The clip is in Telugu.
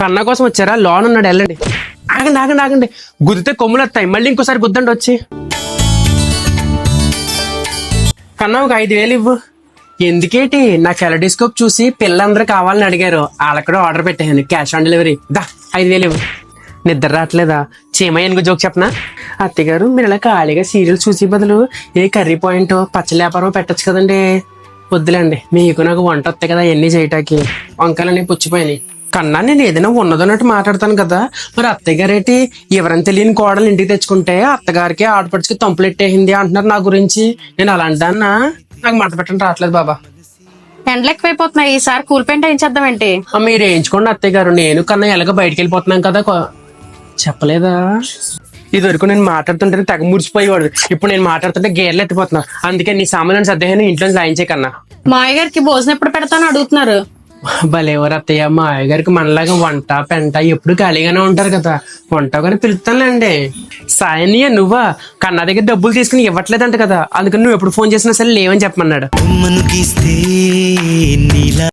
కన్నా కోసం వచ్చారా? లోన్ ఉన్నాడు వెళ్ళండి. ఆగండి ఆగండి ఆగండి. గుద్దితే కొమ్ములు వస్తాయి. మళ్ళీ ఇంకోసారి గుద్దండి వచ్చి. కన్నా ఒక ఐదు వేలు ఇవ్వు. ఎందుకేటి? నా కెలడిస్కోప్ చూసి పిల్లలందరూ కావాలని అడిగారు. వాళ్ళ కూడా ఆర్డర్ పెట్టాను క్యాష్ ఆన్ డెలివరీ. దా ఐదు వేలు ఇవ్వు. నిద్ర రావట్లేదా? చీమయ్యను జోక్ చెప్పనా? అత్తగారు మీరు ఇలా ఖాళీగా సీరియల్ చూసి బదులు ఏ కర్రీ పాయింట్ పచ్చడి వ్యాపారం పెట్టచ్చు కదండి. వద్దులేండి మీకు నాకు వంట వస్తాయి కదా ఎన్ని చేయటానికి. వంకాయలన్నీ పుచ్చిపోయినాయి. కన్నా నేను ఏదైనా ఉన్నదన్నట్టు మాట్లాడతాను కదా. మరి అత్తయ్య గారేటి? ఎవరైనా తెలియని కోడలు ఇంటికి తెచ్చుకుంటే అత్తగారికి ఆడపడికి తంపులెట్టేసింది అంటున్నారు నా గురించి. నేను అలాంటి దాన్నా? నాకు మాట పెట్టడం రావట్లేదు బాబా. ఎండలు ఎక్కువైపోతున్నాయి ఈసారి కూల్ పెయింట్ ఏం చేద్దామేంటి ఆ, మీరు వేయించుకోండి అత్తయ్య గారు. నేను కన్నా ఎలాగ బయటికి వెళ్ళిపోతున్నాం కదా చెప్పలేదా? ఇది వరకు నేను మాట్లాడుతుంటే తెగ ముడిచిపోయేవాడు ఇప్పుడు నేను మాట్లాడుతుంటే గేర్లు ఎత్తిపోతున్నా. అందుకే నీ సామాన్లు సర్దేహాన్ని ఇంట్లో లాయించే కన్నా. మాయ గారికి భోజనం ఎప్పుడు పెడతానో అడుగుతున్నారు. భలేవారు అత్తయ్య మా గారికి మనలాగా వంట పెంట ఎప్పుడు ఖాళీగానే ఉంటారు కదా. వంట కానీ పిలుస్తానులేండి. సాయనీయ నువ్వా? కన్నా దగ్గర డబ్బులు తీసుకుని ఇవ్వట్లేదంట కదా. అందుకని నువ్వు ఎప్పుడు ఫోన్ చేసినా సరే లేవని చెప్పమన్నాడు.